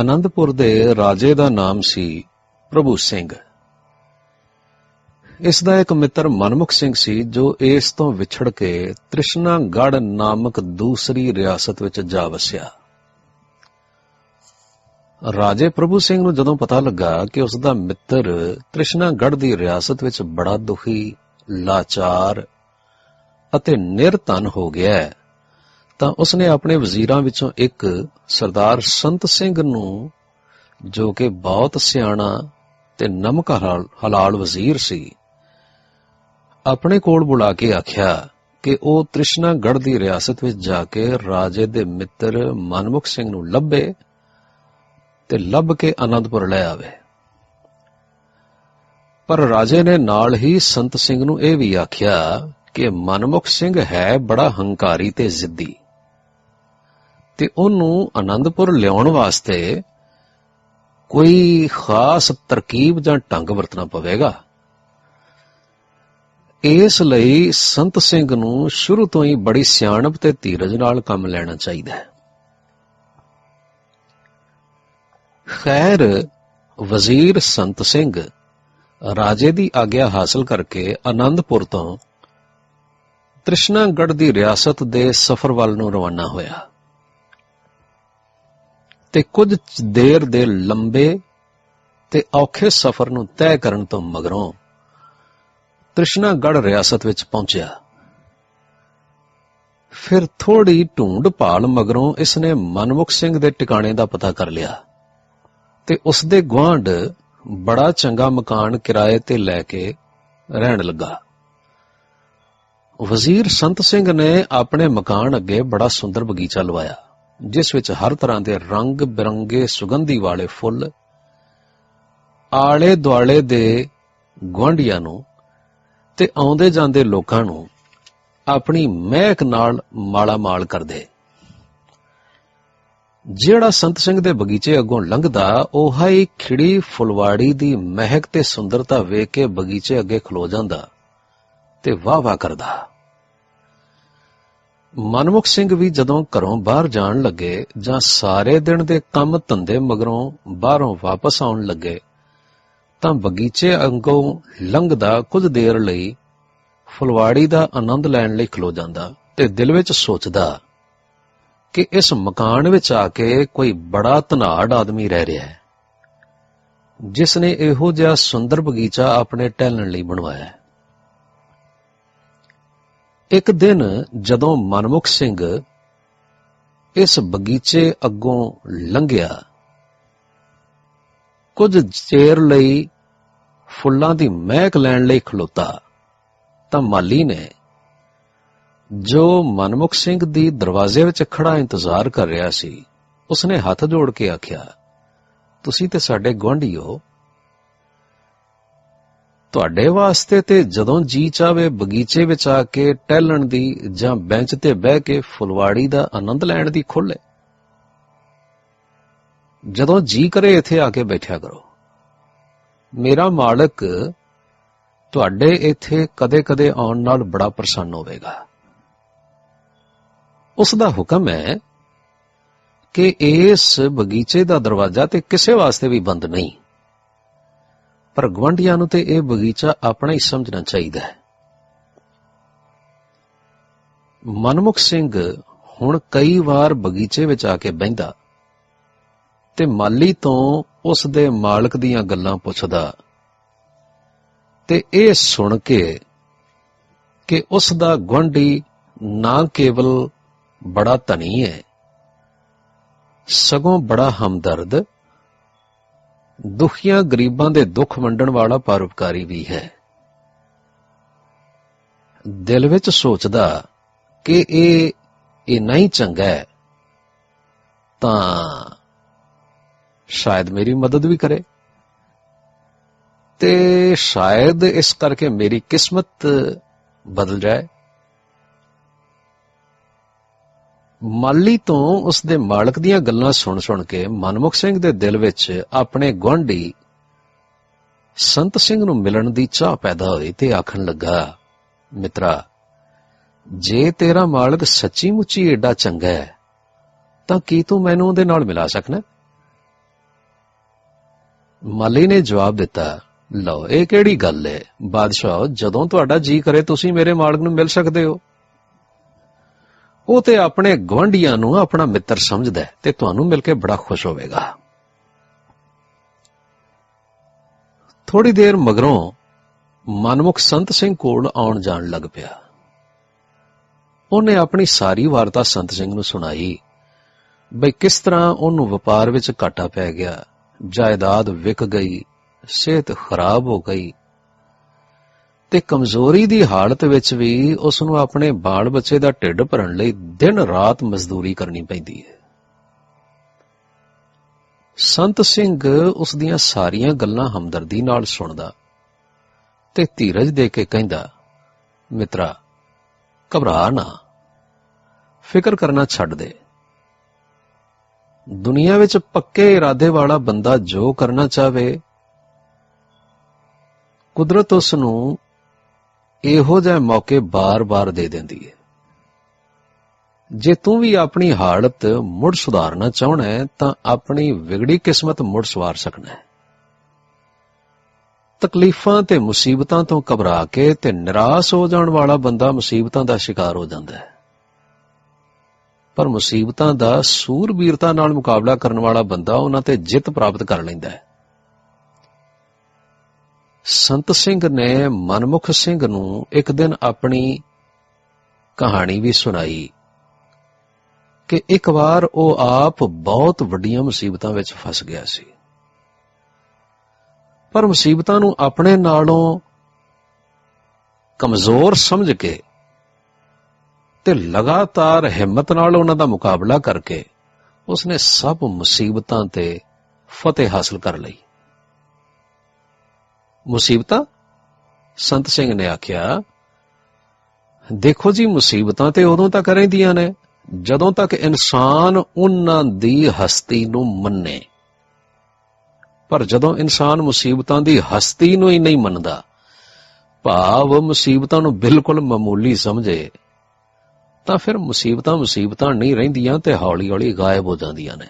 ਅਨੰਦਪੁਰ ਦੇ ਰਾਜੇ ਦਾ ਨਾਮ ਸੀ ਪ੍ਰਭੂ ਸਿੰਘ। ਇਸ ਦਾ ਇੱਕ ਮਿੱਤਰ ਮਨਮੁਖ ਸਿੰਘ ਸੀ, ਜੋ ਇਸ ਤੋਂ ਵਿਛੜ ਕੇ ਤ੍ਰਿਸ਼ਨਾਗੜ ਨਾਮਕ ਦੂਸਰੀ ਰਿਆਸਤ ਵਿੱਚ ਜਾ ਵਸਿਆ। ਰਾਜੇ ਪ੍ਰਭੂ ਸਿੰਘ ਨੂੰ ਜਦੋਂ ਪਤਾ ਲੱਗਾ ਕਿ ਉਸ ਦਾ ਮਿੱਤਰ ਤ੍ਰਿਸ਼ਨਾਗੜ ਦੀ ਰਿਆਸਤ ਵਿੱਚ ਬੜਾ ਦੁਖੀ, ਲਾਚਾਰ ਅਤੇ ਨਿਰਧਨ ਹੋ ਗਿਆ ਹੈ ਤਾਂ ਉਸਨੇ ਆਪਣੇ ਵਜ਼ੀਰਾਂ ਵਿੱਚੋਂ ਇੱਕ ਸਰਦਾਰ ਸੰਤ ਸਿੰਘ ਨੂੰ, ਜੋ ਕਿ ਬਹੁਤ ਸਿਆਣਾ ਤੇ ਨਮਕ ਹਲਾਲ ਹਲਾਲ ਵਜ਼ੀਰ ਸੀ, ਆਪਣੇ ਕੋਲ ਬੁਲਾ ਕੇ ਆਖਿਆ ਕਿ ਉਹ ਤ੍ਰਿਸ਼ਨਾਗੜ ਦੀ ਰਿਆਸਤ ਵਿੱਚ ਜਾ ਕੇ ਰਾਜੇ ਦੇ ਮਿੱਤਰ ਮਨਮੁਖ ਸਿੰਘ ਨੂੰ ਲੱਭੇ ਤੇ ਲੱਭ ਕੇ ਅਨੰਦਪੁਰ ਲੈ ਆਵੇ। ਪਰ ਰਾਜੇ ਨੇ ਨਾਲ ਹੀ ਸੰਤ ਸਿੰਘ ਨੂੰ ਇਹ ਵੀ ਆਖਿਆ ਕਿ ਮਨਮੁਖ ਸਿੰਘ ਹੈ ਬੜਾ ਹੰਕਾਰੀ ਤੇ ਜ਼ਿੱਦੀ। ਤੇ ਉਹਨੂੰ ਆਨੰਦਪੁਰ ਲਿਆਉਣ ਵਾਸਤੇ ਕੋਈ ਖਾਸ ਤਰਕੀਬ ਜਾਂ ਢੰਗ ਵਰਤਣਾ ਪਵੇਗਾ। ਇਸ ਲਈ ਸੰਤ ਸਿੰਘ ਨੂੰ ਸ਼ੁਰੂ ਤੋਂ ਹੀ ਬੜੀ ਸਿਆਣਪ ਤੇ ਧੀਰਜ ਨਾਲ ਕੰਮ ਲੈਣਾ ਚਾਹੀਦਾ ਹੈ। ਖੈਰ, ਵਜ਼ੀਰ ਸੰਤ ਸਿੰਘ ਰਾਜੇ ਦੀ ਆਗਿਆ ਹਾਸਲ ਕਰਕੇ ਆਨੰਦਪੁਰ ਤੋਂ ਤ੍ਰਿਸ਼ਨਾਗੜ੍ਹ ਦੀ ਰਿਆਸਤ ਦੇ ਸਫ਼ਰ ਵੱਲ ਨੂੰ ਰਵਾਨਾ ਹੋਇਆ। ਤੇ ਕੁਝ ਦੇਰ ਦੇ ਲੰਬੇ ਤੇ ਔਖੇ ਸਫ਼ਰ ਨੂੰ ਤੈਅ ਕਰਨ ਤੋਂ ਮਗਰੋਂ ਤ੍ਰਿਸ਼ਨਾਗੜ ਰਿਆਸਤ ਵਿੱਚ ਪਹੁੰਚਿਆ। ਫਿਰ ਥੋੜੀ ਢੂੰਡ ਭਾਲ ਮਗਰੋਂ ਇਸਨੇ ਮਨਮੁਖ ਸਿੰਘ ਦੇ ਟਿਕਾਣੇ ਦਾ ਪਤਾ ਕਰ ਲਿਆ ਤੇ ਉਸ ਦੇ ਗਵਾਂਢ ਬੜਾ ਚੰਗਾ ਮਕਾਨ ਕਿਰਾਏ ਤੇ ਲੈ ਕੇ ਰਹਿਣ ਲੱਗਾ। ਵਜ਼ੀਰ ਸੰਤ ਸਿੰਘ ਨੇ ਆਪਣੇ ਮਕਾਨ ਅੱਗੇ ਬੜਾ ਸੁੰਦਰ ਬਗੀਚਾ ਲਵਾਇਆ। ਜਿਸ ਵਿੱਚ ਹਰ ਤਰ੍ਹਾਂ ਦੇ ਰੰਗ ਬਿਰੰਗੇ ਸੁਗੰਧੀ ਵਾਲੇ ਫੁੱਲ, ਆਲੇ ਦੁਆਲੇ ਦੇ ਗੁਆਂਢੀਆਂ ਨੂੰ ਤੇ ਆਉਂਦੇ ਜਾਂਦੇ ਲੋਕਾਂ ਨੂੰ ਆਪਣੀ ਮਹਿਕ ਨਾਲ ਮਾਲਾ ਮਾਲ ਕਰਦੇ। ਜਿਹੜਾ ਸੰਤ ਸਿੰਘ ਦੇ ਬਗੀਚੇ ਅੱਗੋਂ ਲੰਘਦਾ, ਉਹ ਹੀ ਖਿੜੀ ਫੁਲਵਾੜੀ ਦੀ ਮਹਿਕ ਤੇ ਸੁੰਦਰਤਾ ਵੇਖ ਕੇ ਬਗੀਚੇ ਅੱਗੇ ਖਲੋ ਜਾਂਦਾ ਤੇ ਵਾਹ ਵਾਹ ਕਰਦਾ। ਮਨਮੁਖ ਸਿੰਘ ਵੀ ਜਦੋਂ ਘਰੋਂ ਬਾਹਰ ਜਾਣ ਲੱਗੇ ਜਾਂ ਸਾਰੇ ਦਿਨ ਦੇ ਕੰਮ ਧੰਦੇ ਮਗਰੋਂ ਬਾਹਰੋਂ ਵਾਪਸ ਆਉਣ ਲੱਗੇ, ਤਾਂ ਬਗੀਚੇ ਅੰਗੋਂ ਲੰਘਦਾ ਕੁਝ ਦੇਰ ਲਈ ਫੁਲਵਾੜੀ ਦਾ ਆਨੰਦ ਲੈਣ ਲਈ ਖਲੋ ਜਾਂਦਾ ਤੇ ਦਿਲ ਵਿੱਚ ਸੋਚਦਾ ਕਿ ਇਸ ਮਕਾਨ ਵਿੱਚ ਆ ਕੇ ਕੋਈ ਬੜਾ ਧਨਾੜ ਆਦਮੀ ਰਹਿ ਰਿਹਾ ਹੈ, ਜਿਸ ਨੇ ਇਹੋ ਜਿਹਾ ਸੁੰਦਰ ਬਗੀਚਾ ਆਪਣੇ ਟਹਿਲਣ ਲਈ ਬਣਵਾਇਆ ਹੈ। ਇੱਕ ਦਿਨ ਜਦੋਂ ਮਨਮੁਖ ਸਿੰਘ ਇਸ ਬਗੀਚੇ ਅੱਗੋਂ ਲੰਘਿਆ, ਕੁਝ ਚਿਰ ਲਈ ਫੁੱਲਾਂ ਦੀ ਮਹਿਕ ਲੈਣ ਲਈ ਖਲੋਤਾ, ਤਾਂ ਮਾਲੀ ਨੇ ਜੋ ਮਨਮੁਖ ਸਿੰਘ ਦੀ ਦਰਵਾਜ਼ੇ ਵਿੱਚ ਖੜਾ ਇੰਤਜ਼ਾਰ ਕਰ ਰਿਹਾ ਸੀ, ਉਸਨੇ ਹੱਥ ਜੋੜ ਕੇ ਆਖਿਆ, ਤੁਸੀਂ ਤੇ ਸਾਡੇ ਗੁਆਂਢੀ ਹੋ ਤੁਹਾਡੇ ਵਾਸਤੇ ਤੇ ਜਦੋਂ ਜੀ ਚਾਵੇ ਬਗੀਚੇ ਵਿੱਚ ਆ ਕੇ ਟਹਿਲਣ ਦੀ ਜਾਂ ਬੈਂਚ ਤੇ ਬਹਿ ਕੇ ਫੁਲਵਾੜੀ ਦਾ ਆਨੰਦ ਲੈਣ ਦੀ ਖੁੱਲ੍ਹ। ਹੈ ਜਦੋਂ ਜੀ ਕਰੇ ਇੱਥੇ ਆ ਕੇ ਬੈਠਿਆ ਕਰੋ। ਮੇਰਾ ਮਾਲਕ ਤੁਹਾਡੇ ਇੱਥੇ ਕਦੇ-ਕਦੇ ਆਉਣ ਨਾਲ ਬੜਾ ਪ੍ਰਸੰਨ ਹੋਵੇਗਾ। ਉਸ ਦਾ ਹੁਕਮ ਹੈ ਕਿ ਇਸ ਬਗੀਚੇ ਦਾ ਦਰਵਾਜ਼ਾ ਤੇ ਕਿਸੇ ਵਾਸਤੇ ਵੀ ਬੰਦ ਨਹੀਂ। ਪਰ ਗਵੰਡੀਆਂ ਨੂੰ ਤੇ ਇਹ ਬਗੀਚਾ ਆਪਣਾ ਹੀ ਸਮਝਣਾ ਚਾਹੀਦਾ ਹੈ। ਮਨਮੁਖ ਸਿੰਘ ਹੁਣ ਕਈ ਵਾਰ ਬਗੀਚੇ ਵਿੱਚ ਆ ਕੇ ਬਹਿੰਦਾ ਤੇ ਮਾਲੀ ਤੋਂ ਉਸ ਦੇ ਮਾਲਕ ਦੀਆਂ ਗੱਲਾਂ ਪੁੱਛਦਾ ਤੇ ਇਹ ਸੁਣ ਕੇ ਕਿ ਉਸ ਦਾ ਗੁਆਂਢੀ ਨਾ ਕੇਵਲ ਬੜਾ ਧਨੀ ਹੈ, ਸਗੋਂ ਬੜਾ ਹਮਦਰਦ ਦੁਖੀਆਂ ਗਰੀਬਾਂ ਦੇ ਦੁੱਖ ਵੰਡਣ ਵਾਲਾ ਪਰਉਪਕਾਰੀ ਵੀ ਹੈ। ਦਿਲ ਵਿੱਚ ਸੋਚਦਾ ਕਿ ਇਹ ਇੰਨਾ ਹੀ ਚੰਗਾ ਹੈ, ਤਾਂ ਸ਼ਾਇਦ ਮੇਰੀ ਮਦਦ ਵੀ ਕਰੇ। ਤੇ ਸ਼ਾਇਦ ਇਸ ਕਰਕੇ ਮੇਰੀ ਕਿਸਮਤ ਬਦਲ ਜਾਏ। ਮਾਲੀ ਤੋਂ ਉਸ ਦੇ ਮਾਲਕ ਦੀਆਂ ਗੱਲਾਂ ਸੁਣ ਸੁਣ ਕੇ ਮਨਮੁਖ ਸਿੰਘ ਦੇ ਦਿਲ ਵਿੱਚ ਆਪਣੇ ਗੁਆਂਢੀ ਸੰਤ ਸਿੰਘ ਨੂੰ ਮਿਲਣ ਦੀ ਚਾਹ ਪੈਦਾ ਹੋਈ ਤੇ ਆਖਣ ਲੱਗਾ, ਮਿੱਤਰਾ, ਜੇ ਤੇਰਾ ਮਾਲਕ ਸੱਚੀ ਮੁੱਚੀ ਏਡਾ ਚੰਗਾ ਹੈ, ਤਾਂ ਕੀ ਤੂੰ ਮੈਨੂੰ ਉਹਦੇ ਨਾਲ ਮਿਲਾ ਸਕਣਾ ਮਾਲੀ ਨੇ ਜਵਾਬ ਦਿੱਤਾ, ਲਓ, ਇਹ ਕਿਹੜੀ ਗੱਲ ਹੈ ਬਾਦਸ਼ਾਹ, ਜਦੋਂ ਤੁਹਾਡਾ ਜੀ ਕਰੇ, ਤੁਸੀਂ ਮੇਰੇ ਮਾਲਕ ਨੂੰ ਮਿਲ ਸਕਦੇ ਹੋ। ਉਹ ਤੇ ਆਪਣੇ ਗਵੰਡੀਆਂ ਨੂੰ ਆਪਣਾ ਮਿੱਤਰ ਸਮਝਦਾ ਹੈ ਤੇ ਤੁਹਾਨੂੰ ਮਿਲ ਕੇ ਬੜਾ ਖੁਸ਼ ਹੋਵੇਗਾ। ਥੋੜੀ ਦੇਰ ਮਗਰੋਂ ਮਨਮੁਖ ਸੰਤ ਸਿੰਘ ਕੋਲ ਆਉਣ ਜਾਣ ਲੱਗ ਪਿਆ। ਉਹਨੇ ਆਪਣੀ ਸਾਰੀ ਵਾਰਤਾ ਸੰਤ ਸਿੰਘ ਨੂੰ ਸੁਣਾਈ, ਬਈ ਕਿਸ ਤਰ੍ਹਾਂ ਉਹਨੂੰ ਵਪਾਰ ਵਿੱਚ ਘਾਟਾ ਪੈ ਗਿਆ, ਜਾਇਦਾਦ ਵਿਕ ਗਈ, ਸਿਹਤ ਖਰਾਬ ਹੋ ਗਈ ਤੇ ਕਮਜ਼ੋਰੀ ਦੀ ਹਾਲਤ ਵਿੱਚ ਵੀ ਉਸ ਨੂੰ ਆਪਣੇ ਬਾਲ ਬੱਚੇ ਦਾ ਢਿੱਡ ਭਰਨ ਲਈ ਦਿਨ ਰਾਤ ਮਜ਼ਦੂਰੀ ਕਰਨੀ ਪੈਂਦੀ ਹੈ। ਸੰਤ ਸਿੰਘ ਉਸ ਦੀਆਂ ਸਾਰੀਆਂ ਗੱਲਾਂ ਹਮਦਰਦੀ ਨਾਲ ਸੁਣਦਾ ਤੇ ਧੀਰਜ ਦੇ ਕੇ ਕਹਿੰਦਾ, ਮਿੱਤਰਾ, ਘਬਰਾ ਨਾ। ਫਿਕਰ ਕਰਨਾ ਛੱਡ ਦੇ। ਦੁਨੀਆ ਵਿੱਚ ਪੱਕੇ ਇਰਾਦੇ ਵਾਲਾ ਬੰਦਾ ਜੋ ਕਰਨਾ ਚਾਹਵੇ, ਕੁਦਰਤ ਉਸ ਨੂੰ ਇਹੋ ਜਿਹੇ ਮੌਕੇ ਬਾਰ-ਬਾਰ ਦੇ ਦਿੰਦੀ ਹੈ ਜੇ ਤੂੰ ਵੀ ਆਪਣੀ ਹਾਲਤ ਮੁੜ ਸੁਧਾਰਨਾ ਚਾਹਣਾ ਹੈ, ਤਾਂ ਆਪਣੀ ਵਿਗੜੀ ਕਿਸਮਤ ਮੁੜ ਸਵਾਰ ਸਕਣਾ ਹੈ। ਤਕਲੀਫਾਂ ਤੇ ਮੁਸੀਬਤਾਂ ਤੋਂ ਘਬਰਾ ਕੇ ਤੇ ਨਿਰਾਸ਼ ਹੋ ਜਾਣ ਵਾਲਾ ਬੰਦਾ ਮੁਸੀਬਤਾਂ ਦਾ ਸ਼ਿਕਾਰ ਹੋ ਜਾਂਦਾ ਹੈ। ਪਰ ਮੁਸੀਬਤਾਂ ਦਾ ਸੂਰਬੀਰਤਾ ਨਾਲ ਮੁਕਾਬਲਾ ਕਰਨ ਵਾਲਾ ਬੰਦਾ ਉਹਨਾਂ ਤੇ ਜਿੱਤ ਪ੍ਰਾਪਤ ਕਰ ਲੈਂਦਾ ਹੈ। ਸੰਤ ਸਿੰਘ ਨੇ ਮਨਮੁਖ ਸਿੰਘ ਨੂੰ ਇੱਕ ਦਿਨ ਆਪਣੀ ਕਹਾਣੀ ਵੀ ਸੁਣਾਈ ਕਿ ਇੱਕ ਵਾਰ ਉਹ ਆਪ ਬਹੁਤ ਵੱਡੀਆਂ ਮੁਸੀਬਤਾਂ ਵਿੱਚ ਫਸ ਗਿਆ ਸੀ। ਪਰ ਮੁਸੀਬਤਾਂ ਨੂੰ ਆਪਣੇ ਨਾਲੋਂ ਕਮਜ਼ੋਰ ਸਮਝ ਕੇ ਤੇ ਲਗਾਤਾਰ ਹਿੰਮਤ ਨਾਲ ਉਹਨਾਂ ਦਾ ਮੁਕਾਬਲਾ ਕਰਕੇ ਉਸਨੇ ਸਭ ਮੁਸੀਬਤਾਂ ਤੇ ਫਤਿਹ ਹਾਸਲ ਕਰ ਲਈ। ਮੁਸੀਬਤਾਂ? ਸੰਤ ਸਿੰਘ ਨੇ ਆਖਿਆ, ਦੇਖੋ ਜੀ, ਮੁਸੀਬਤਾਂ ਤੇ ਉਦੋਂ ਤੱਕ ਰਹਿੰਦੀਆਂ ਨੇ ਜਦੋਂ ਤੱਕ ਇਨਸਾਨ ਉਹਨਾਂ ਦੀ ਹਸਤੀ ਨੂੰ ਮੰਨੇ। ਪਰ ਜਦੋਂ ਇਨਸਾਨ ਮੁਸੀਬਤਾਂ ਦੀ ਹਸਤੀ ਨੂੰ ਹੀ ਨਹੀਂ ਮੰਨਦਾ, ਭਾਵ ਮੁਸੀਬਤਾਂ ਨੂੰ ਬਿਲਕੁਲ ਮਾਮੂਲੀ ਸਮਝੇ, ਤਾਂ ਫਿਰ ਮੁਸੀਬਤਾਂ ਮੁਸੀਬਤਾਂ ਨਹੀਂ ਰਹਿੰਦੀਆਂ ਤੇ ਹੌਲੀ-ਹੌਲੀ ਗਾਇਬ ਹੋ ਜਾਂਦੀਆਂ ਨੇ।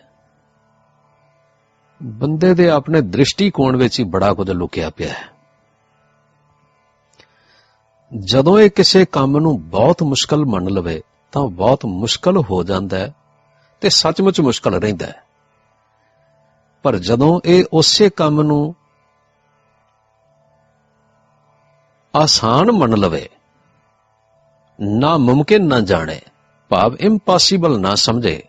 ਬੰਦੇ ਦੇ ਆਪਣੇ ਦ੍ਰਿਸ਼ਟੀਕੋਣ ਵਿੱਚ ਹੀ ਬੜਾ ਕੁਝ ਲੁਕਿਆ ਪਿਆ ਹੈ। ਜਦੋਂ ਇਹ ਕਿਸੇ ਕੰਮ ਨੂੰ ਬਹੁਤ ਮੁਸ਼ਕਲ ਮੰਨ ਲਵੇ, ਤਾਂ ਬਹੁਤ ਮੁਸ਼ਕਲ ਹੋ ਜਾਂਦਾ ਹੈ ਤੇ ਸੱਚਮੁੱਚ ਮੁਸ਼ਕਲ ਰਹਿੰਦਾ ਹੈ। ਪਰ ਜਦੋਂ ਇਹ ਉਸੇ ਕੰਮ ਨੂੰ ਆਸਾਨ ਮੰਨ ਲਵੇ ਨਾ ਮੁਮਕਿਨ ਨਾ ਜਾਣੇ, ਭਾਵ ਇੰਪੋਸੀਬਲ ਨਾ ਸਮਝੇ,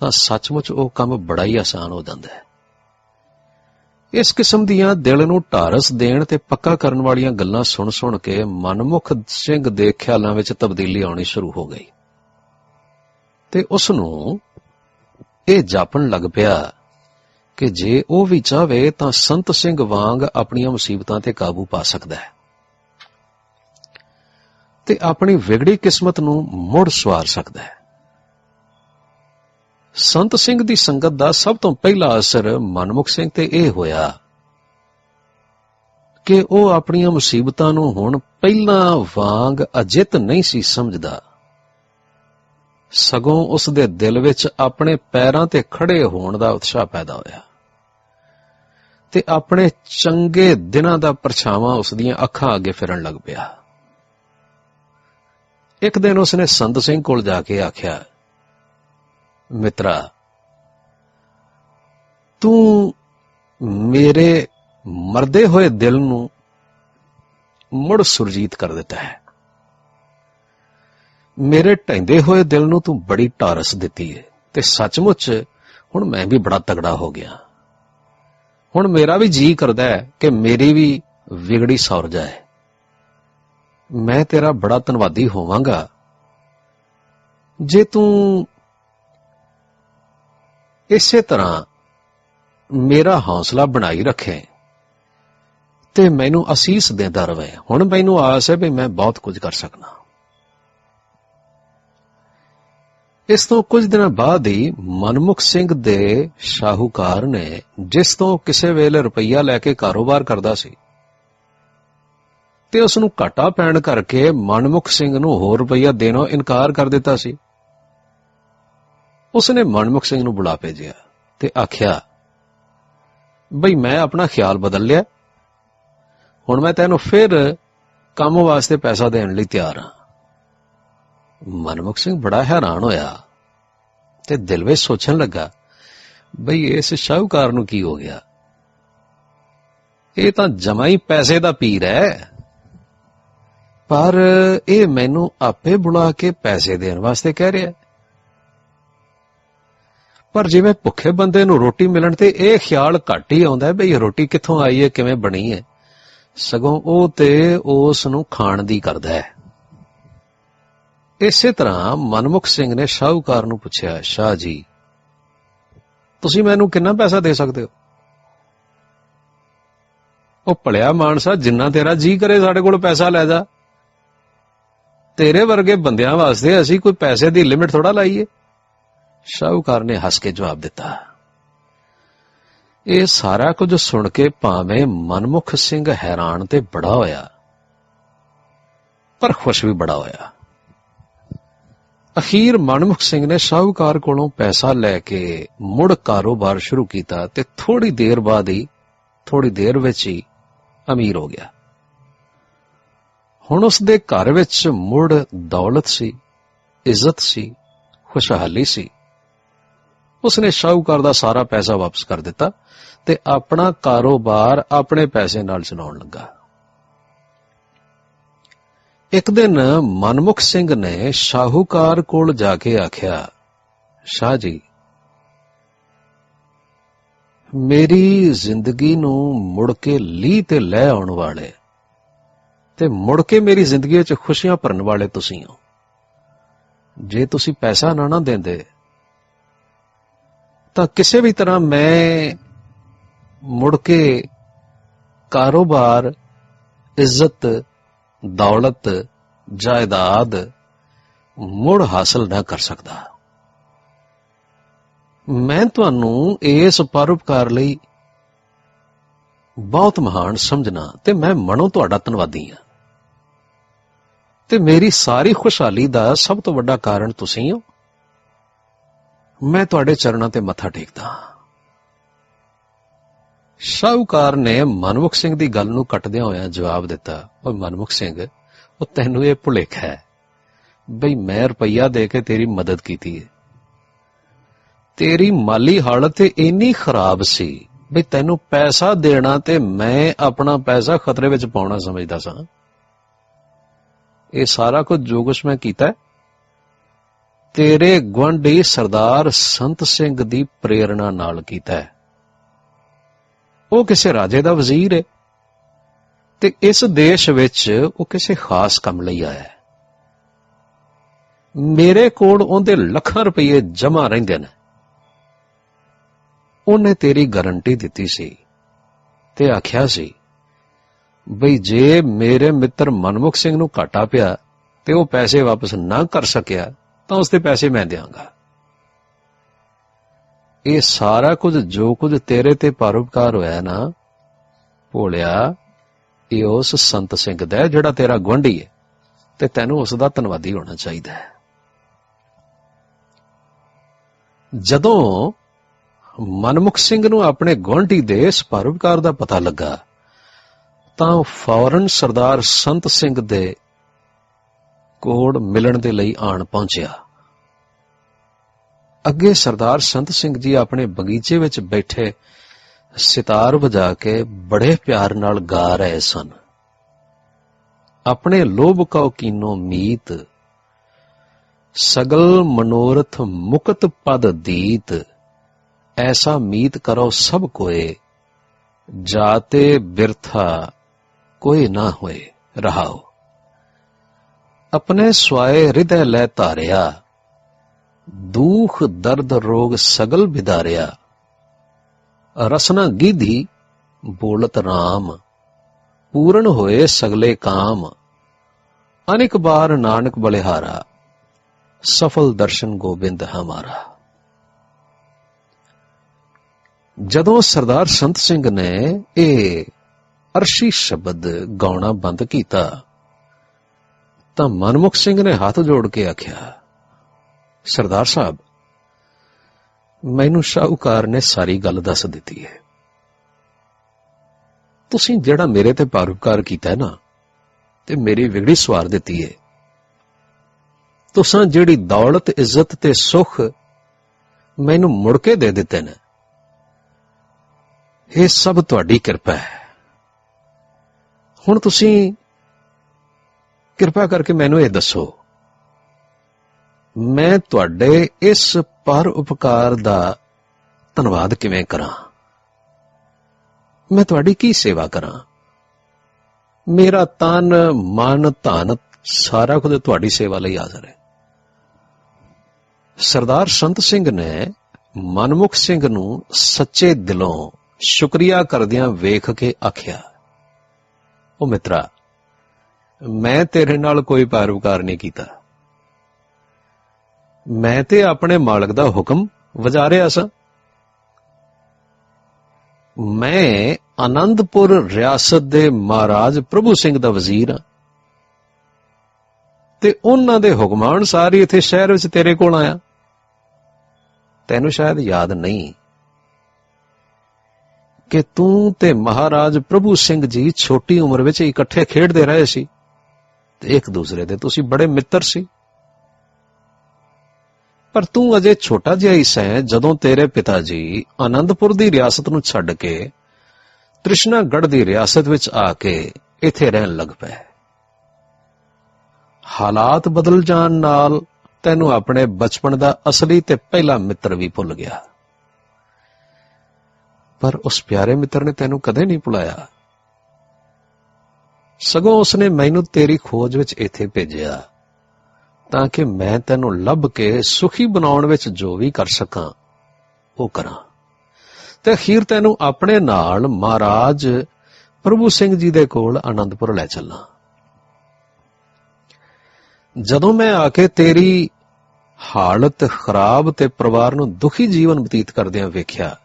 ਤਾਂ ਸੱਚਮੁੱਚ ਉਹ ਕੰਮ ਬੜਾ ਹੀ ਆਸਾਨ ਹੋ ਜਾਂਦਾ ਹੈ। ਇਸ ਕਿਸਮ ਦੀਆਂ ਦਿਲ ਨੂੰ ਢਾਰਸ ਦੇਣ ਤੇ ਪੱਕਾ ਕਰਨ ਵਾਲੀਆਂ ਗੱਲਾਂ ਸੁਣ-ਸੁਣ ਕੇ ਮਨਮੁਖ ਸਿੰਘ ਦੇ ਖਿਆਲਾਂ ਵਿੱਚ ਤਬਦੀਲੀ ਆਉਣੀ ਸ਼ੁਰੂ ਹੋ ਗਈ। ਤੇ ਉਸ ਨੂੰ ਇਹ ਜਾਪਣ ਲੱਗ ਪਿਆ ਕਿ ਜੇ ਉਹ ਵੀ ਚਾਹਵੇ ਤਾਂ ਸੰਤ ਸਿੰਘ ਵਾਂਗ ਆਪਣੀਆਂ ਮੁਸੀਬਤਾਂ ਤੇ ਕਾਬੂ ਪਾ ਸਕਦਾ ਹੈ। ਤੇ ਆਪਣੀ ਵਿਗੜੀ ਕਿਸਮਤ ਨੂੰ ਮੁੜ ਸਵਾਰ ਸਕਦਾ ਹੈ। ਸੰਤ ਸਿੰਘ ਦੀ ਸੰਗਤ ਦਾ ਸਭ ਤੋਂ ਪਹਿਲਾ ਅਸਰ ਮਨਮੁਖ ਸਿੰਘ ਤੇ ਇਹ ਹੋਇਆ ਕਿ ਉਹ ਆਪਣੀਆਂ ਮੁਸੀਬਤਾਂ ਨੂੰ ਹੁਣ ਪਹਿਲਾਂ ਵਾਂਗ ਅਜਿੱਤ ਨਹੀਂ ਸੀ ਸਮਝਦਾ। ਸਗੋਂ ਉਸ ਦੇ ਦਿਲ ਵਿੱਚ ਆਪਣੇ ਪੈਰਾਂ ਤੇ ਖੜੇ ਹੋਣ ਦਾ ਉਤਸ਼ਾਹ ਪੈਦਾ ਹੋਇਆ ਤੇ ਆਪਣੇ ਚੰਗੇ ਦਿਨਾਂ ਦਾ ਪਰਛਾਵਾਂ ਉਸ ਦੀਆਂ ਅੱਖਾਂ ਅੱਗੇ ਫਿਰਨ ਲੱਗ ਪਿਆ। ਇੱਕ ਦਿਨ ਉਸਨੇ ਸੰਤ ਸਿੰਘ ਕੋਲ ਜਾ ਕੇ ਆਖਿਆ ਮਿੱਤਰਾ, ਤੂੰ ਮੇਰੇ ਮਰਦੇ ਹੋਏ ਦਿਲ ਨੂੰ ਮੁੜ ਸੁਰਜੀਤ ਕਰ ਦਿੱਤਾ ਹੈ। ਮੇਰੇ ਢੈਂਦੇ ਹੋਏ ਦਿਲ ਨੂੰ ਤੂੰ ਬੜੀ ਟਾਰਸ ਦਿੱਤੀ ਹੈ ਤੇ ਸੱਚਮੁੱਚ ਹੁਣ ਮੈਂ ਵੀ ਬੜਾ ਤਗੜਾ ਹੋ ਗਿਆ। ਹੁਣ ਮੇਰਾ ਵੀ ਜੀ ਕਰਦਾ ਹੈ ਕਿ ਮੇਰੀ ਵੀ ਵਿਗੜੀ ਸੌਰ ਜਾਏ। ਮੈਂ ਤੇਰਾ ਬੜਾ ਧੰਨਵਾਦੀ ਹੋਵਾਂਗਾ। ਜੇ ਤੂੰ ਇਸੇ ਤਰ੍ਹਾਂ ਮੇਰਾ ਹੌਸਲਾ ਬਣਾਈ ਰੱਖੇ ਤੇ ਮੈਨੂੰ ਅਸੀਸ ਦਿੰਦਾ ਰਵੇ। ਹੁਣ ਮੈਨੂੰ ਆਸ ਹੈ ਵੀ ਮੈਂ ਬਹੁਤ ਕੁਝ ਕਰ ਸਕਣਾ ਇਸ ਤੋਂ ਕੁਝ ਦਿਨਾਂ ਬਾਅਦ ਹੀ ਮਨਮੁਖ ਸਿੰਘ ਦੇ ਸ਼ਾਹੂਕਾਰ ਨੇ ਜਿਸ ਤੋਂ ਕਿਸੇ ਵੇਲੇ ਰੁਪਈਆ ਲੈ ਕੇ ਕਾਰੋਬਾਰ ਕਰਦਾ ਸੀ, ਤੇ ਉਸ ਨੂੰ ਘਾਟਾ ਪੈਣ ਕਰਕੇ ਮਨਮੁਖ ਸਿੰਘ ਨੂੰ ਹੋਰ ਰੁਪਈਆ ਦੇਣੋਂ ਇਨਕਾਰ ਕਰ ਦਿੱਤਾ ਸੀ। ਉਸ ਨੇ ਮਨਮੁਖ ਸਿੰਘ ਨੂੰ ਬੁਲਾ ਭੇਜਿਆ ਤੇ ਆਖਿਆ, ਬਈ ਮੈਂ ਆਪਣਾ ਖਿਆਲ ਬਦਲ ਲਿਆ। ਹੁਣ ਮੈਂ ਤੈਨੂੰ ਫਿਰ ਕੰਮ ਵਾਸਤੇ ਪੈਸਾ ਦੇਣ ਲਈ ਤਿਆਰ ਹਾਂ। ਮਨਮੁਖ ਸਿੰਘ ਬੜਾ ਹੈਰਾਨ ਹੋਇਆ ਤੇ ਦਿਲ ਵਿੱਚ ਸੋਚਣ ਲੱਗਾ, ਬਈ ਇਸ ਸ਼ਾਹੂਕਾਰ ਨੂੰ ਕੀ ਹੋ ਗਿਆ? ਇਹ ਤਾਂ ਜਮਾ ਹੀ ਪੈਸੇ ਦਾ ਪੀਰ ਹੈ। ਪਰ ਇਹ ਮੈਨੂੰ ਆਪੇ ਬੁਲਾ ਕੇ ਪੈਸੇ ਦੇਣ ਵਾਸਤੇ ਕਹਿ ਰਿਹਾ। ਪਰ ਜਿਵੇਂ ਭੁੱਖੇ ਬੰਦੇ ਨੂੰ ਰੋਟੀ ਮਿਲਣ ਤੇ ਇਹ ਖਿਆਲ ਘੱਟ ਹੀ ਆਉਂਦਾ ਹੈ, ਬਈ ਰੋਟੀ ਕਿੱਥੋਂ ਆਈ ਹੈ, ਕਿਵੇਂ ਬਣੀ ਹੈ। ਸਗੋਂ ਉਹ ਤੇ ਉਸ ਨੂੰ ਖਾਣ ਦੀ ਕਰਦਾ ਹੈ। ਇਸੇ ਤਰ੍ਹਾਂ ਮਨਮੁਖ ਸਿੰਘ ਨੇ ਸ਼ਾਹੂਕਾਰ ਨੂੰ ਪੁੱਛਿਆ, ਸ਼ਾਹ ਜੀ, ਤੁਸੀਂ ਮੈਨੂੰ ਕਿੰਨਾ ਪੈਸਾ ਦੇ ਸਕਦੇ ਹੋ? ਉਹ ਭਲਿਆ ਮਾਨਸਾ, ਜਿੰਨਾ ਤੇਰਾ ਜੀ ਕਰੇ ਸਾਡੇ ਕੋਲ ਪੈਸਾ ਲੈ ਜਾ। ਤੇਰੇ ਵਰਗੇ ਬੰਦਿਆਂ ਵਾਸਤੇ ਅਸੀਂ ਕੋਈ ਪੈਸੇ ਦੀ ਲਿਮਿਟ ਥੋੜਾ ਲਾਈਏ। ਸ਼ਾਹੂਕਾਰ ਨੇ ਹੱਸ ਕੇ ਜਵਾਬ ਦਿੱਤਾ। ਇਹ ਸਾਰਾ ਕੁਝ ਸੁਣ ਕੇ ਭਾਵੇਂ ਮਨਮੁਖ ਸਿੰਘ ਹੈਰਾਨ ਤੇ ਬੜਾ ਹੋਇਆ, ਪਰ ਖੁਸ਼ ਵੀ ਬੜਾ ਹੋਇਆ। ਅਖੀਰ ਮਨਮੁਖ ਸਿੰਘ ਨੇ ਸ਼ਾਹੂਕਾਰ ਕੋਲੋਂ ਪੈਸਾ ਲੈ ਕੇ ਮੁੜ ਕਾਰੋਬਾਰ ਸ਼ੁਰੂ ਕੀਤਾ ਤੇ ਥੋੜੀ ਦੇਰ ਬਾਅਦ ਹੀ ਥੋੜੀ ਦੇਰ ਵਿੱਚ ਹੀ ਅਮੀਰ ਹੋ ਗਿਆ। ਹੁਣ ਉਸ ਦੇ ਘਰ ਵਿੱਚ ਮੁੜ ਦੌਲਤ ਸੀ, ਇੱਜ਼ਤ ਸੀ, ਖੁਸ਼ਹਾਲੀ ਸੀ। ਉਸਨੇ ਸ਼ਾਹੂਕਾਰ ਦਾ ਸਾਰਾ ਪੈਸਾ ਵਾਪਸ ਕਰ ਦਿੱਤਾ ਤੇ ਆਪਣਾ ਕਾਰੋਬਾਰ ਆਪਣੇ ਪੈਸੇ ਨਾਲ ਚਲਾਉਣ ਲੱਗਾ। ਇੱਕ ਦਿਨ ਮਨਮੁਖ ਸਿੰਘ ਨੇ ਸ਼ਾਹੂਕਾਰ ਕੋਲ ਜਾ ਕੇ ਆਖਿਆ, ਸ਼ਾਹ ਜੀ, ਮੇਰੀ ਜ਼ਿੰਦਗੀ ਨੂੰ ਮੁੜ ਕੇ ਲੀ ਤੇ ਲੈ ਆਉਣ ਵਾਲੇ ਤੇ ਮੁੜ ਕੇ ਮੇਰੀ ਜ਼ਿੰਦਗੀ ਵਿੱਚ ਖੁਸ਼ੀਆਂ ਭਰਨ ਵਾਲੇ ਤੁਸੀਂ ਹੋ। ਜੇ ਤੁਸੀਂ ਪੈਸਾ ਨਾ ਨਾ ਦਿੰਦੇ ਤਾਂ ਕਿਸੇ ਵੀ ਤਰ੍ਹਾਂ ਮੈਂ ਮੁੜ ਕੇ ਕਾਰੋਬਾਰ, ਇੱਜ਼ਤ, ਦੌਲਤ, ਜਾਇਦਾਦ ਮੁੜ ਹਾਸਲ ਨਾ ਕਰ ਸਕਦਾ। ਮੈਂ ਤੁਹਾਨੂੰ ਇਸ ਪਰਉਪਕਾਰ ਲਈ ਬਹੁਤ ਮਹਾਨ ਸਮਝਣਾ ਤੇ ਮੈਂ ਮਨੋਂ ਤੁਹਾਡਾ ਧੰਨਵਾਦੀ ਹਾਂ। ਤੇ ਮੇਰੀ ਸਾਰੀ ਖੁਸ਼ਹਾਲੀ ਦਾ ਸਭ ਤੋਂ ਵੱਡਾ ਕਾਰਨ ਤੁਸੀਂ ਹੋ। ਮੈਂ ਤੁਹਾਡੇ ਚਰਨਾਂ ਤੇ ਮੱਥਾ ਟੇਕਦਾ ਹਾਂ। ਸ਼ਾਹੂਕਾਰ ਨੇ ਮਨਮੁਖ ਸਿੰਘ ਦੀ ਗੱਲ ਨੂੰ ਕੱਟਦਿਆਂ ਹੋਇਆਂ ਜਵਾਬ ਦਿੱਤਾ ਉਹ ਮਨਮੁਖ ਸਿੰਘ, ਉਹ ਤੈਨੂੰ ਇਹ ਭੁਲੇਖਾ ਹੈ ਬਈ ਮੈਂ ਰੁਪਈਆ ਦੇ ਕੇ ਤੇਰੀ ਮਦਦ ਕੀਤੀ ਹੈ ਤੇਰੀ ਮਾਲੀ ਹਾਲਤ ਇੰਨੀ ਖਰਾਬ ਸੀ ਬਈ ਤੈਨੂੰ ਪੈਸਾ ਦੇਣਾ ਤੇ ਮੈਂ ਆਪਣਾ ਪੈਸਾ ਖਤਰੇ ਵਿੱਚ ਪਾਉਣਾ ਸਮਝਦਾ ਸਾਂ। ਇਹ ਸਾਰਾ ਕੁਝ ਜੋ ਕੁਛ ਮੈਂ ਕੀਤਾ ਤੇਰੇ ਗੁਆਂਢੀ ਸਰਦਾਰ ਸੰਤ ਸਿੰਘ ਦੀ ਪ੍ਰੇਰਣਾ ਨਾਲ ਕੀਤਾ ਹੈ। ਉਹ ਕਿਸੇ ਰਾਜੇ ਦਾ ਵਜ਼ੀਰ ਹੈ ਤੇ ਇਸ ਦੇਸ਼ ਵਿੱਚ ਉਹ ਕਿਸੇ ਖਾਸ ਕੰਮ ਲਈ ਆਇਆ ਹੈ। ਮੇਰੇ ਕੋਲ ਉਹਦੇ ਲੱਖਾਂ ਰੁਪਏ ਜਮਾ ਰਹਿੰਦੇ ਨੇ। ਉਹਨੇ ਤੇਰੀ ਗਾਰੰਟੀ ਦਿੱਤੀ ਸੀ ਤੇ ਆਖਿਆ ਸੀ, ਬਈ ਜੇ ਮੇਰੇ ਮਿੱਤਰ ਮਨਮੁਖ ਸਿੰਘ ਨੂੰ ਘਾਟਾ ਪਿਆ ਤੇ ਉਹ ਪੈਸੇ ਵਾਪਸ ਨਾ ਕਰ ਸਕਿਆ ਤਾਂ ਉਸ ਦੇ ਪੈਸੇ ਮੈਂ ਦਿਆਂਗਾ। ਇਹ ਸਾਰਾ ਕੁਝ ਜੋ ਕੁਝ ਤੇਰੇ ਤੇ ਪਰਉਪਕਾਰ ਹੋਇਆ ਨਾ, ਭੋਲਿਆ, ਇਹ ਉਸ ਸੰਤ ਸਿੰਘ ਦਾ ਜਿਹੜਾ ਤੇਰਾ ਗੁਆਂਢੀ ਹੈ ਤੇ ਤੈਨੂੰ ਉਸ ਦਾ ਧੰਨਵਾਦੀ ਹੋਣਾ ਚਾਹੀਦਾ ਹੈ। ਜਦੋਂ ਮਨਮੁਖ ਸਿੰਘ ਨੂੰ ਆਪਣੇ ਗੁਆਂਢੀ ਦੇ ਇਸ ਪਰਉਪਕਾਰ ਦਾ ਪਤਾ ਲੱਗਾ, ਤਾਂ ਫੌਰਨ ਸਰਦਾਰ ਸੰਤ ਸਿੰਘ ਦੇ ਕੋੜ ਮਿਲਣ ਦੇ ਲਈ ਆਣ ਪਹੁੰਚਿਆ। ਅੱਗੇ ਸਰਦਾਰ ਸੰਤ ਸਿੰਘ ਜੀ ਆਪਣੇ ਬਗੀਚੇ ਵਿੱਚ ਬੈਠੇ ਸਿਤਾਰ ਵਜਾ ਕੇ ਬੜੇ ਪਿਆਰ ਨਾਲ ਗਾ ਰਹੇ ਸਨ। ਆਪਣੇ ਲੋਭ ਕਉ ਕੀਨੋ ਮੀਤ, ਸਗਲ ਮਨੋਰਥ ਮੁਕਤ ਪਦ ਦੀਤ, ਐਸਾ ਮੀਤ ਕਰੋ ਸਭ ਕੋਏ, ਜਾਤੇ ਬਿਰਥਾ ਕੋਈ ਨਾ ਹੋਏ ਰਹਾਓ ਆਪਣੇ ਸਵਾਏ ਹਿਰਦੈ ਲੈ ਧਾਰਿਆ। ਦੂਖ, ਦਰਦ, ਰੋਗ ਸਗਲ ਵਿਦਾਰਿਆ। ਰਸਨਾ ਗੀਧੀ ਬੋਲਤ RAM ਪੂਰਨ ਹੋਏ ਸਗਲੇ ਕਾਮ। ਅਨੇਕ ਬਾਰ ਨਾਨਕ ਬਲਿਹਾਰਾ, ਸਫਲ ਦਰਸ਼ਨ ਗੋਬਿੰਦ ਹਮਾਰਾ। ਜਦੋਂ ਸਰਦਾਰ ਸੰਤ ਸਿੰਘ ਨੇ ਇਹ ਅਰਸ਼ੀ ਸ਼ਬਦ ਗਾਉਣਾ ਬੰਦ ਕੀਤਾ ਤਾਂ ਮਨਮੁਖ ਸਿੰਘ ਨੇ ਹੱਥ ਜੋੜ ਕੇ ਆਖਿਆ, ਸਰਦਾਰ ਸਾਹਿਬ, ਮੈਨੂੰ ਸ਼ਾਹੂਕਾਰ ਨੇ ਸਾਰੀ ਗੱਲ ਦੱਸ ਦਿੱਤੀ ਹੈ। ਤੁਸੀਂ ਜਿਹੜਾ ਮੇਰੇ ਤੇ ਪਰਉਪਕਾਰ ਕੀਤਾ ਹੈ ਨਾ, ਤੇ ਮੇਰੀ ਵਿਗੜੀ ਸਵਾਰ ਦਿੱਤੀ ਹੈ। ਤੁਸੀਂ ਜਿਹੜੀ ਦੌਲਤ, ਇੱਜ਼ਤ ਤੇ ਸੁਖ ਮੈਨੂੰ ਮੁੜ ਕੇ ਦੇ ਦਿੱਤੇ ਨੇ, ਇਹ ਸਭ ਤੁਹਾਡੀ ਕਿਰਪਾ ਹੈ। ਹੁਣ ਤੁਸੀਂ ਕਿਰਪਾ ਕਰਕੇ ਮੈਨੂੰ ਇਹ ਦੱਸੋ। ਮੈਂ ਤੁਹਾਡੇ ਇਸ ਪਰ ਉਪਕਾਰ ਦਾ ਧੰਨਵਾਦ ਕਿਵੇਂ ਕਰਾਂ? ਮੈਂ ਤੁਹਾਡੀ ਕੀ ਸੇਵਾ ਕਰਾਂ? ਮੇਰਾ ਤਨ, ਮਨ, ਧਨ ਸਾਰਾ ਕੁਝ ਤੁਹਾਡੀ ਸੇਵਾ ਲਈ ਹਾਜ਼ਰ ਹੈ। ਸਰਦਾਰ ਸੰਤ ਸਿੰਘ ਨੇ ਮਨਮੁਖ ਸਿੰਘ ਨੂੰ ਸੱਚੇ ਦਿਲੋਂ ਸ਼ੁਕਰੀਆ ਕਰਦਿਆਂ ਵੇਖ ਕੇ ਆਖਿਆ, ਉਹ ਮਿੱਤਰਾ ਮੈਂ ਤੇਰੇ ਨਾਲ ਕੋਈ ਪਰਉਪਕਾਰ ਨਹੀਂ ਕੀਤਾ। ਮੈਂ ਤੇ ਆਪਣੇ ਮਾਲਕ ਦਾ ਹੁਕਮ ਵਜਾ ਰਿਹਾ ਸਾਂ। ਮੈਂ ਆਨੰਦਪੁਰ ਰਿਆਸਤ ਦੇ ਮਹਾਰਾਜ ਪ੍ਰਭੂ ਸਿੰਘ ਦਾ ਵਜ਼ੀਰ ਹਾਂ। ਤੇ ਉਹਨਾਂ ਦੇ ਹੁਕਮਾਂ ਅਨੁਸਾਰ ਹੀ ਇੱਥੇ ਸ਼ਹਿਰ ਵਿੱਚ ਤੇਰੇ ਕੋਲ ਆਇਆ। ਤੈਨੂੰ ਸ਼ਾਇਦ ਯਾਦ ਨਹੀਂ ਕਿ ਤੂੰ ਤੇ ਮਹਾਰਾਜ ਪ੍ਰਭੂ ਸਿੰਘ ਜੀ ਛੋਟੀ ਉਮਰ ਵਿੱਚ ਇਕੱਠੇ ਖੇਡਦੇ ਰਹੇ ਸੀ। ਤੇ ਇੱਕ ਦੂਸਰੇ ਦੇ, ਤੁਸੀਂ ਬੜੇ ਮਿੱਤਰ ਸੀ। ਪਰ ਤੂੰ ਅਜੇ ਛੋਟਾ ਜਿਹਾ ਹੀ ਸੈਂ, ਜਦੋਂ ਤੇਰੇ ਪਿਤਾ ਜੀ ਆਨੰਦਪੁਰ ਦੀ ਰਿਆਸਤ ਨੂੰ ਛੱਡ ਕੇ ਤ੍ਰਿਸ਼ਨਾਗੜ੍ਹ ਦੀ ਰਿਆਸਤ ਵਿੱਚ ਆ ਕੇ ਇੱਥੇ ਰਹਿਣ ਲੱਗ ਪਏ। ਹਾਲਾਤ ਬਦਲ ਜਾਣ ਨਾਲ ਤੈਨੂੰ ਆਪਣੇ ਬਚਪਨ ਦਾ ਅਸਲੀ ਤੇ ਪਹਿਲਾ ਮਿੱਤਰ ਵੀ ਭੁੱਲ ਗਿਆ। ਪਰ ਉਸ ਪਿਆਰੇ ਮਿੱਤਰ ਨੇ ਤੈਨੂੰ ਕਦੇ ਨਹੀਂ ਭੁਲਾਇਆ। ਸਗੋਂ ਉਸਨੇ ਮੈਨੂੰ ਤੇਰੀ ਖੋਜ ਵਿੱਚ ਇੱਥੇ ਭੇਜਿਆ, ਤਾਂ ਕਿ ਮੈਂ ਤੈਨੂੰ ਲੱਭ ਕੇ ਸੁਖੀ ਬਣਾਉਣ ਵਿੱਚ ਜੋ ਵੀ ਕਰ ਸਕਾਂ, ਉਹ ਕਰਾਂ। ਤੇ ਅਖੀਰ ਤੈਨੂੰ ਆਪਣੇ ਨਾਲ ਮਹਾਰਾਜ ਪ੍ਰਭੂ ਸਿੰਘ ਜੀ ਦੇ ਕੋਲ ਆਨੰਦਪੁਰ ਲੈ ਚੱਲਾਂ। ਜਦੋਂ ਮੈਂ ਆ ਕੇ ਤੇਰੀ ਹਾਲਤ ਖਰਾਬ ਤੇ ਪਰਿਵਾਰ ਨੂੰ ਦੁਖੀ ਜੀਵਨ ਬਤੀਤ ਕਰਦਿਆਂ ਵੇਖਿਆ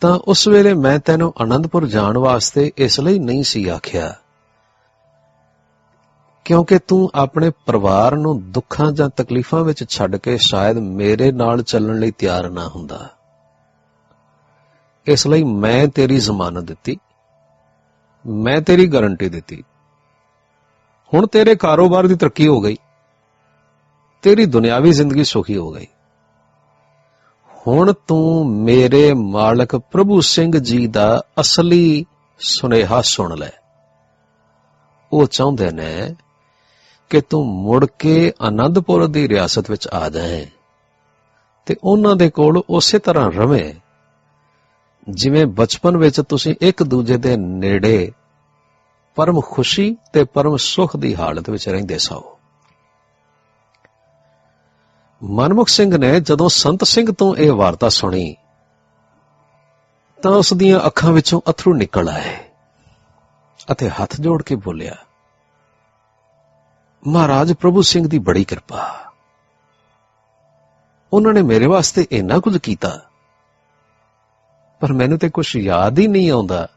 ਤਾਂ ਉਸ ਵੇਲੇ ਮੈਂ ਤੈਨੂੰ ਆਨੰਦਪੁਰ ਜਾਣ ਵਾਸਤੇ ਇਸ ਲਈ ਨਹੀਂ ਸੀ ਆਖਿਆ। ਕਿਉਂਕਿ ਤੂੰ ਆਪਣੇ ਪਰਿਵਾਰ ਨੂੰ ਦੁੱਖਾਂ ਜਾਂ ਤਕਲੀਫਾਂ ਵਿੱਚ ਛੱਡ ਕੇ ਸ਼ਾਇਦ ਮੇਰੇ ਨਾਲ ਚੱਲਣ ਲਈ ਤਿਆਰ ਨਾ ਹੁੰਦਾ। ਇਸ ਲਈ ਮੈਂ ਤੇਰੀ ਜ਼ਮਾਨਤ ਦਿੱਤੀ। ਮੈਂ ਤੇਰੀ ਗਾਰੰਟੀ ਦਿੱਤੀ। ਹੁਣ ਤੇਰੇ ਕਾਰੋਬਾਰ ਦੀ ਤਰੱਕੀ ਹੋ ਗਈ। ਤੇਰੀ ਦੁਨਿਆਵੀ ਜ਼ਿੰਦਗੀ ਸੁਖੀ ਹੋ ਗਈ। ਹੁਣ ਤੂੰ ਮੇਰੇ ਮਾਲਕ ਪ੍ਰਭੂ ਸਿੰਘ ਜੀ ਦਾ ਅਸਲੀ ਸੁਨੇਹਾ ਸੁਣ ਲੈ। ਉਹ ਚਾਹੁੰਦੇ ਨੇ ਕਿ ਤੂੰ ਮੁੜ ਕੇ ਆਨੰਦਪੁਰ ਦੀ ਰਿਆਸਤ ਵਿੱਚ ਆ ਜਾਏ ਤੇ ਉਹਨਾਂ ਦੇ ਕੋਲ ਉਸੇ ਤਰ੍ਹਾਂ ਰਵੇਂ, ਜਿਵੇਂ ਬਚਪਨ ਵਿੱਚ ਤੁਸੀਂ ਇੱਕ ਦੂਜੇ ਦੇ ਨੇੜੇ ਪਰਮ ਖੁਸ਼ੀ ਤੇ ਪਰਮ ਸੁਖ ਦੀ ਹਾਲਤ ਵਿੱਚ ਰਹਿੰਦੇ ਸੋ ਮਨਮੁਖ ਸਿੰਘ ਨੇ ਜਦੋਂ ਸੰਤ ਸਿੰਘ ਤੋਂ ਇਹ ਵਾਰਤਾ ਸੁਣੀ, ਤਾਂ ਉਸ ਦੀਆਂ ਅੱਖਾਂ ਵਿੱਚੋਂ ਅਥਰੂ ਨਿਕਲ ਆਏ ਅਤੇ ਹੱਥ ਜੋੜ ਕੇ ਬੋਲਿਆ, ਮਹਾਰਾਜ ਪ੍ਰਭੂ ਸਿੰਘ ਦੀ ਬੜੀ ਕਿਰਪਾ। ਉਹਨਾਂ ਨੇ ਮੇਰੇ ਵਾਸਤੇ ਇੰਨਾ ਕੁਝ ਕੀਤਾ, ਪਰ ਮੈਨੂੰ ਤੇ ਕੁਝ ਯਾਦ ਹੀ ਨਹੀਂ ਆਉਂਦਾ।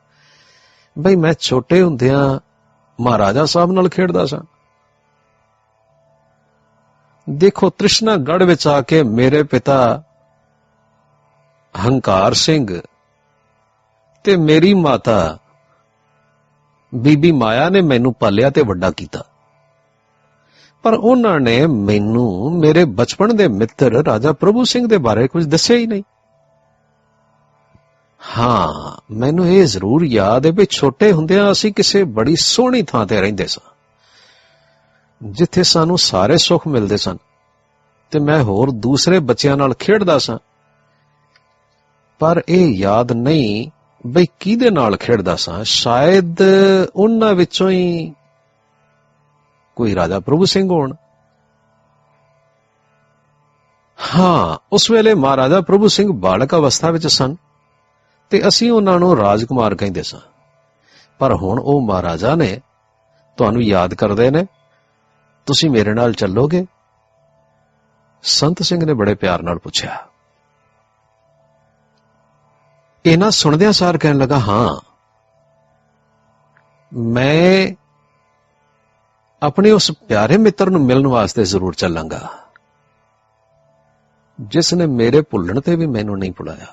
ਬਈ ਮੈਂ ਛੋਟੇ ਹੁੰਦਿਆਂ ਮਹਾਰਾਜਾ ਸਾਹਿਬ ਨਾਲ ਖੇਡਦਾ ਸਾਂ। ਦੇਖੋ, ਤ੍ਰਿਸ਼ਨਾਗੜ੍ਹ ਵਿੱਚ ਆ ਕੇ ਮੇਰੇ ਪਿਤਾ ਹੰਕਾਰ ਸਿੰਘ ਤੇ ਮੇਰੀ ਮਾਤਾ ਬੀਬੀ ਮਾਇਆ ਨੇ ਮੈਨੂੰ ਪਾਲਿਆ ਤੇ ਵੱਡਾ ਕੀਤਾ। ਪਰ ਉਹਨਾਂ ਨੇ ਮੈਨੂੰ, ਮੇਰੇ ਬਚਪਨ ਦੇ ਮਿੱਤਰ ਰਾਜਾ ਪ੍ਰਭੂ ਸਿੰਘ ਦੇ ਬਾਰੇ ਕੁਝ ਦੱਸਿਆ ਹੀ ਨਹੀਂ। ਹਾਂ, ਮੈਨੂੰ ਇਹ ਜ਼ਰੂਰ ਯਾਦ ਹੈ ਵੀ ਛੋਟੇ ਹੁੰਦਿਆਂ ਅਸੀਂ ਕਿਸੇ ਬੜੀ ਸੋਹਣੀ ਥਾਂ ਤੇ ਰਹਿੰਦੇ ਸਾਂ। ਜਿੱਥੇ ਸਾਨੂੰ ਸਾਰੇ ਸੁੱਖ ਮਿਲਦੇ ਸਨ ਤੇ ਮੈਂ ਹੋਰ ਦੂਸਰੇ ਬੱਚਿਆਂ ਨਾਲ ਖੇਡਦਾ ਸਾਂ। ਪਰ ਇਹ ਯਾਦ ਨਹੀਂ ਬਈ ਕਿਹਦੇ ਨਾਲ ਖੇਡਦਾ ਸਾਂ। ਸ਼ਾਇਦ ਉਹਨਾਂ ਵਿੱਚੋਂ ਹੀ ਕੋਈ ਰਾਜਾ ਪ੍ਰਭੂ ਸਿੰਘ ਹੋਣ। ਹਾਂ, ਉਸ ਵੇਲੇ ਮਹਾਰਾਜਾ ਪ੍ਰਭੂ ਸਿੰਘ ਬਾਲਕ ਅਵਸਥਾ ਵਿੱਚ ਸਨ ਤੇ ਅਸੀਂ ਉਹਨਾਂ ਨੂੰ ਰਾਜਕੁਮਾਰ ਕਹਿੰਦੇ ਸਾਂ। ਪਰ ਹੁਣ ਉਹ ਮਹਾਰਾਜਾ ਨੇ ਤੁਹਾਨੂੰ ਯਾਦ ਕਰਦੇ ਨੇ ਤੁਸੀਂ ਮੇਰੇ ਨਾਲ ਚੱਲੋਗੇ? ਸੰਤ ਸਿੰਘ ਨੇ ਬੜੇ ਪਿਆਰ ਨਾਲ ਪੁੱਛਿਆ। ਇਹਨਾਂ ਸੁਣਦਿਆਂ ਸਾਰ ਕਹਿਣ ਲੱਗਾ, ਹਾਂ, ਮੈਂ ਆਪਣੇ ਉਸ ਪਿਆਰੇ ਮਿੱਤਰ ਨੂੰ ਮਿਲਣ ਵਾਸਤੇ ਜ਼ਰੂਰ ਚੱਲਾਂਗਾ। ਜਿਸ ਨੇ ਮੇਰੇ ਭੁੱਲਣ ਤੇ ਵੀ ਮੈਨੂੰ ਨਹੀਂ ਭੁਲਾਇਆ।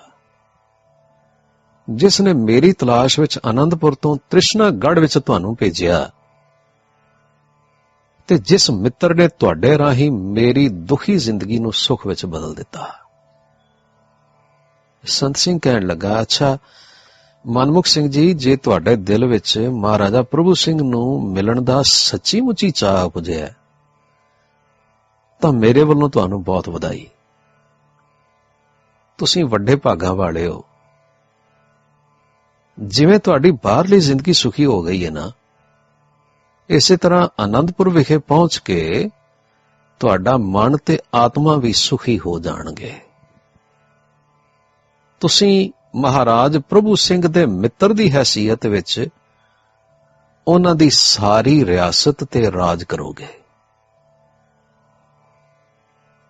ਜਿਸ ਨੇ ਮੇਰੀ ਤਲਾਸ਼ ਵਿੱਚ ਆਨੰਦਪੁਰ ਤੋਂ ਤ੍ਰਿਸ਼ਨਾਗੜ੍ਹ ਵਿੱਚ ਤੁਹਾਨੂੰ ਭੇਜਿਆ ਤੇ ਜਿਸ ਮਿੱਤਰ ਨੇ ਤੁਹਾਡੇ ਰਾਹੀਂ ਮੇਰੀ ਦੁਖੀ ਜ਼ਿੰਦਗੀ ਨੂੰ ਸੁਖ ਵਿੱਚ ਬਦਲ ਦਿੱਤਾ। ਸੰਤ ਸਿੰਘ ਕਹਿਣ ਲੱਗਾ, ਅੱਛਾ, ਮਨਮੁਖ ਸਿੰਘ ਜੀ, ਜੇ ਤੁਹਾਡੇ ਦਿਲ ਵਿੱਚ ਮਹਾਰਾਜਾ ਪ੍ਰਭੂ ਸਿੰਘ ਨੂੰ ਮਿਲਣ ਦਾ ਸੱਚੀ ਮੁੱਚੀ ਚਾਹ ਉਪਜਿਆ ਤਾਂ ਮੇਰੇ ਵੱਲੋਂ ਤੁਹਾਨੂੰ ਬਹੁਤ ਵਧਾਈ। ਤੁਸੀਂ ਵੱਡੇ ਭਾਗਾਂ ਵਾਲੇ ਹੋ। ਜਿਵੇਂ ਤੁਹਾਡੀ ਬਾਹਰਲੀ ਜ਼ਿੰਦਗੀ ਸੁਖੀ ਹੋ ਗਈ ਹੈ ਨਾ ਇਸੇ ਤਰ੍ਹਾਂ ਆਨੰਦਪੁਰ ਵਿਖੇ ਪਹੁੰਚ ਕੇ ਤੁਹਾਡਾ ਮਨ ਤੇ ਆਤਮਾ ਵੀ ਸੁਖੀ ਹੋ ਜਾਣਗੇ। ਤੁਸੀਂ ਮਹਾਰਾਜ ਪ੍ਰਭੂ ਸਿੰਘ ਦੇ ਮਿੱਤਰ ਦੀ ਹੈਸੀਅਤ ਵਿੱਚ ਉਹਨਾਂ ਦੀ ਸਾਰੀ ਰਿਆਸਤ ਤੇ ਰਾਜ ਕਰੋਗੇ।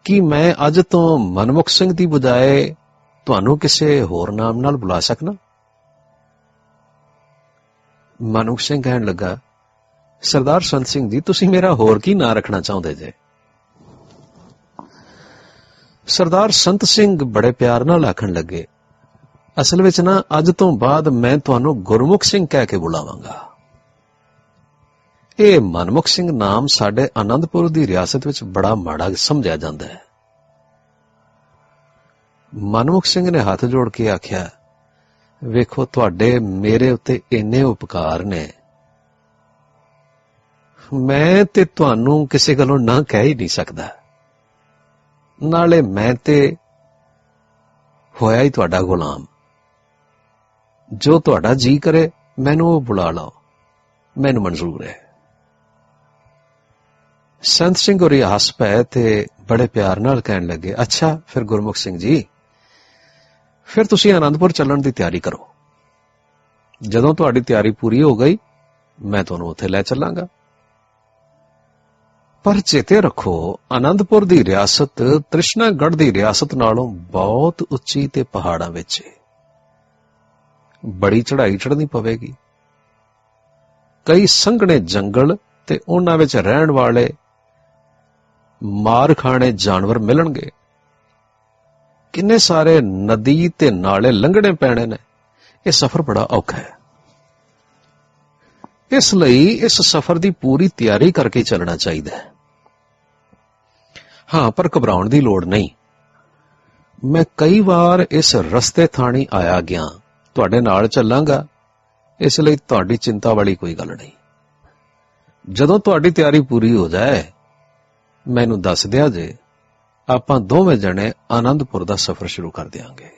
ਕੀ ਮੈਂ ਅੱਜ ਤੋਂ ਮਨਮੁਖ ਸਿੰਘ ਦੀ ਬਜਾਏ ਤੁਹਾਨੂੰ ਕਿਸੇ ਹੋਰ ਨਾਮ ਨਾਲ ਬੁਲਾ ਸਕਣਾ ਮਨਮੁਖ ਸਿੰਘ ਕਹਿਣ ਲੱਗਾ ਸਰਦਾਰ ਸੰਤ ਸਿੰਘ ਜੀ, ਤੁਸੀਂ ਮੇਰਾ ਹੋਰ ਕੀ ਨਾਂ ਰੱਖਣਾ ਚਾਹੁੰਦੇ ਜੇ? ਸਰਦਾਰ ਸੰਤ ਸਿੰਘ ਬੜੇ ਪਿਆਰ ਨਾਲ ਆਖਣ ਲੱਗੇ, ਅਸਲ ਵਿੱਚ ਨਾ, ਅੱਜ ਤੋਂ ਬਾਅਦ ਮੈਂ ਤੁਹਾਨੂੰ ਗੁਰਮੁਖ ਸਿੰਘ ਕਹਿ ਕੇ ਬੁਲਾਵਾਂਗਾ। ਇਹ ਮਨਮੁਖ ਸਿੰਘ ਨਾਮ ਸਾਡੇ ਆਨੰਦਪੁਰ ਦੀ ਰਿਆਸਤ ਵਿੱਚ ਬੜਾ ਮਾੜਾ ਸਮਝਿਆ ਜਾਂਦਾ ਹੈ। ਮਨਮੁਖ ਸਿੰਘ ਨੇ ਹੱਥ ਜੋੜ ਕੇ ਆਖਿਆ, ਵੇਖੋ, ਤੁਹਾਡੇ ਮੇਰੇ ਉੱਤੇ ਇੰਨੇ ਉਪਕਾਰ ਨੇ ਮੈਂ ਤੇ ਤੁਹਾਨੂੰ ਕਿਸੇ ਗੱਲੋਂ ਨਾ ਕਹਿ ਹੀ ਨਹੀਂ ਸਕਦਾ। ਨਾਲੇ ਮੈਂ ਤੇ ਹੋਇਆ ਹੀ ਤੁਹਾਡਾ ਗੁਲਾਮ। ਜੋ ਤੁਹਾਡਾ ਜੀ ਕਰੇ, ਮੈਨੂੰ ਉਹ ਬੁਲਾ ਲਓ। ਮੈਨੂੰ ਮਨਜ਼ੂਰ ਹੈ। ਸੰਤ ਸਿੰਘ ਹੋਰੀ ਹੱਸ ਪਏ ਤੇ ਬੜੇ ਪਿਆਰ ਨਾਲ ਕਹਿਣ ਲੱਗੇ, ਅੱਛਾ, ਫਿਰ ਗੁਰਮੁਖ ਸਿੰਘ ਜੀ, ਫਿਰ ਤੁਸੀਂ ਆਨੰਦਪੁਰ ਚੱਲਣ ਦੀ ਤਿਆਰੀ ਕਰੋ। ਜਦੋਂ ਤੁਹਾਡੀ ਤਿਆਰੀ ਪੂਰੀ ਹੋ ਗਈ, ਮੈਂ ਤੁਹਾਨੂੰ ਉੱਥੇ ਲੈ ਚੱਲਾਂਗਾ। ਪਰ ਚੇਤੇ ਰੱਖੋ ਆਨੰਦਪੁਰ ਦੀ ਰਿਆਸਤ ਤ੍ਰਿਸ਼ਨਾਗੜ੍ਹ ਦੀ ਰਿਆਸਤ ਨਾਲੋਂ ਬਹੁਤ ਉੱਚੀ ਤੇ ਪਹਾੜਾਂ ਵਿੱਚ ਹੈ ਬੜੀ ਚੜ੍ਹਾਈ ਚੜ੍ਹਨੀ ਪਵੇਗੀ। ਕਈ ਸੰਘਣੇ ਜੰਗਲ ਤੇ ਉਹਨਾਂ ਵਿੱਚ ਰਹਿਣ ਵਾਲੇ ਮਾਰ ਖਾਣੇ ਜਾਨਵਰ ਮਿਲਣਗੇ। ਕਿੰਨੇ ਸਾਰੇ ਨਦੀ ਤੇ ਨਾਲੇ ਲੰਘਣੇ ਪੈਣੇ ਨੇ। ਇਹ ਸਫ਼ਰ ਬੜਾ ਔਖਾ ਹੈ। ਇਸ ਲਈ ਇਸ ਸਫ਼ਰ ਦੀ ਪੂਰੀ ਤਿਆਰੀ ਕਰਕੇ ਚੱਲਣਾ ਚਾਹੀਦਾ ਹੈ। ਹਾਂ, ਪਰ ਘਬਰਾਉਣ ਦੀ ਲੋੜ ਨਹੀਂ। ਮੈਂ ਕਈ ਵਾਰ ਇਸ ਰਸਤੇ ਥਾਣੀ ਆਇਆ ਗਿਆ। ਤੁਹਾਡੇ ਨਾਲ ਚੱਲਾਂਗਾ। ਇਸ ਲਈ ਤੁਹਾਡੀ ਚਿੰਤਾ ਵਾਲੀ ਕੋਈ ਗੱਲ ਨਹੀਂ। ਜਦੋਂ ਤੁਹਾਡੀ ਤਿਆਰੀ ਪੂਰੀ ਹੋ ਜਾਏ, ਮੈਨੂੰ ਦੱਸ ਦਿਆ ਜੇ, ਆਪਾਂ ਦੋਵੇਂ ਜਣੇ ਆਨੰਦਪੁਰ ਦਾ ਸਫ਼ਰ ਸ਼ੁਰੂ ਕਰ ਦਿਆਂਗੇ।